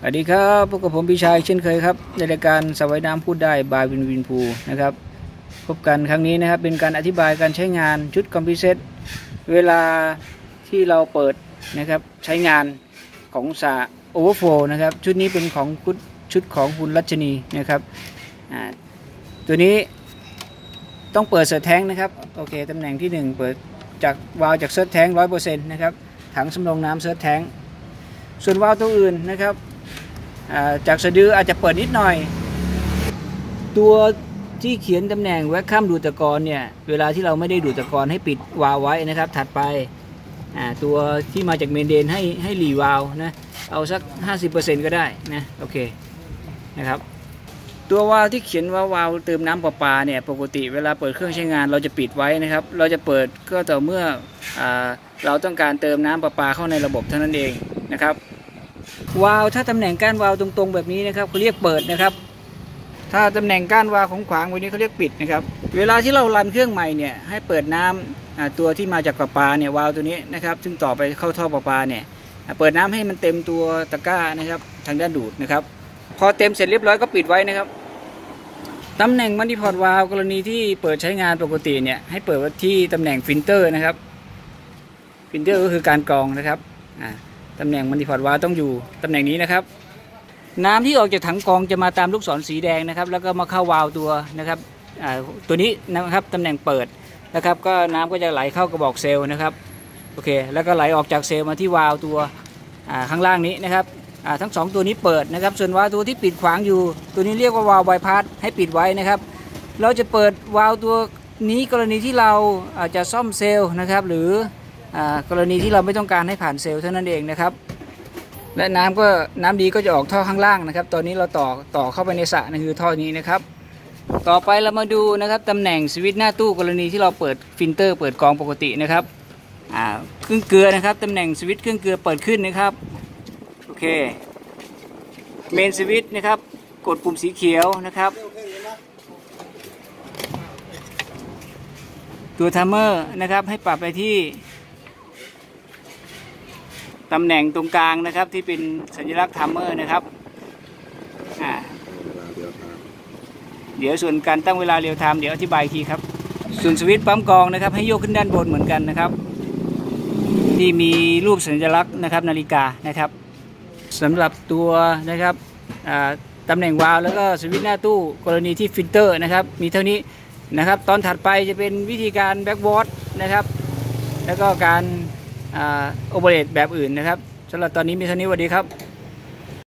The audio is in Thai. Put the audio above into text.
สวัสดีครับพบกับผมพี่ชายเช่นเคยครับในรายการสวายน้ำพูดได้บายวินวินพูนะครับพบกันครั้งนี้นะครับเป็นการอธิบายการใช้งานชุดคอมพิวเซตเวลาที่เราเปิดนะครับใช้งานของสาโอเวอร์โฟนะครับชุดนี้เป็นของชุดของคุณรัชนีนะครับตัวนี้ต้องเปิดเสิร์ชแทงนะครับโอเคตำแหน่งที่ 1 เปิดจากวาล์วจากเสิร์ชแทงร้อยเปอร์เซ็นต์นะครับถังสำรองน้ำเสิร์ชแทงส่วนวาล์วตัวอื่นนะครับ จากสะดืออาจจะเปิดนิดหน่อย ตัวที่เขียนตำแหน่งแวคคัมดูดตะกอนเนี่ย เวลาที่เราไม่ได้ดูดตะกอนให้ปิดวาวไว้นะครับ ถัดไปตัวที่มาจากเมนเดนให้ให้หลีวาวนะเอาสัก 50%ก็ได้นะโอเคนะครับตัววาล์วที่เขียนว่าวาล์วเติมน้ำประปาเนี่ยปกติเวลาเปิดเครื่องใช้งานเราจะปิดไว้นะครับ เราจะเปิดก็ต่อเมื่ออเราต้องการเติมน้ำประปาเข้าในระบบเท่านั้นเองนะครับ วาล์วถ้าตำแหน่งก้านวาล์วตรงๆ แบบนี้นะครับเขาเรียกเปิดนะครับ ถ้าตำแหน่งก้านวาล์วของขวางแบบนี้เขาเรียกปิดนะครับ เวลาที่เรารันเครื่องใหม่เนี่ยให้เปิดน้ำตัวที่มาจากประปาเนี่ยวาล์วตัวนี้นะครับ ซึ่งต่อไปเข้าท่อประปาเนี่ยเปิดน้ำให้มันเต็มตัวตะกร้านะครับทางด้านดูดนะครับ พอเต็มเสร็จเรียบร้อยก็ปิดไว้นะครับตำแหน่งมันดิพอร์ตวาล์วกรณีที่เปิดใช้งานปกติเนี่ยให้เปิดที่ตำแหน่งฟิลเตอร์นะครับฟิลเตอร์ก็คือการกรองนะครับ ตำแหน่งมันดิพอร์ตวาล์วต้องอยู่ตำแหน่งนี้นะครับ น้ำที่ออกจากถังกองจะมาตามลูกศรสีแดงนะครับ แล้วก็มาเข้าวาล์วตัวนะครับตัวนี้นะครับตำแหน่งเปิดนะครับ ก็น้ำก็จะไหลเข้ากระบอกเซลล์นะครับโอเค แล้วก็ไหลออกจากเซลล์มาที่วาล์วตัวข้างล่างนี้นะครับทั้ง 2 ตัวนี้เปิดนะครับ ส่วนวาล์วตัวที่ปิดขวางอยู่ ตัวนี้เรียกว่าวาล์วไบพาสให้ปิดไว้นะครับ เราจะเปิดวาล์วตัวนี้กรณีที่เราอาจจะซ่อมเซลล์นะครับ หรือ กรณีที่เราไม่ต้องการให้ผ่านเซลล์เท่านั้นเองนะครับ และน้ำก็น้ำดีก็จะออกท่อข้างล่างนะครับ ตอนนี้เราต่อต่อเข้าไปในสระนั่นคือท่อนี้นะครับ ต่อไปเรามาดูนะครับตำแหน่งสวิตช์หน้าตู้กรณีที่เราเปิดฟิลเตอร์ เปิดกองปกตินะครับเครื่องเกลือนะครับตำแหน่งสวิตช์เครื่องเกลือเปิดขึ้นนะครับโอเคเมนสวิตช์นะครับกดปุ่มสีเขียวนะครับ ตัวทัมเมอร์นะครับให้ปรับไปที่ ตำแหน่งตรงกลางนะครับที่เป็นสัญลักษณ์ทัมเมอร์นะครับเดี๋ยวส่วนการตั้งเวลาเรียวไทม์เดี๋ยวอธิบายทีครับ ส่วนสวิตช์ปั๊มกองนะครับ ให้โยกขึ้นด้านบนเหมือนกันนะครับ ที่มีรูปสัญลักษณ์นะครับนาฬิกานะครับสำหรับตัวนะครับตำแหน่งวาล์วแล้วก็สวิตช์หน้าตู้กรณีที่ฟิลเตอร์นะครับ มีเท่านี้นะครับ ตอนถัดไปจะเป็นวิธีการแบ็กวอร์ดนะครับ แล้วก็การ โอเปเรตแบบอื่นนะครับสำหรับตอนนี้มีเท่านี้สวัสดีครับ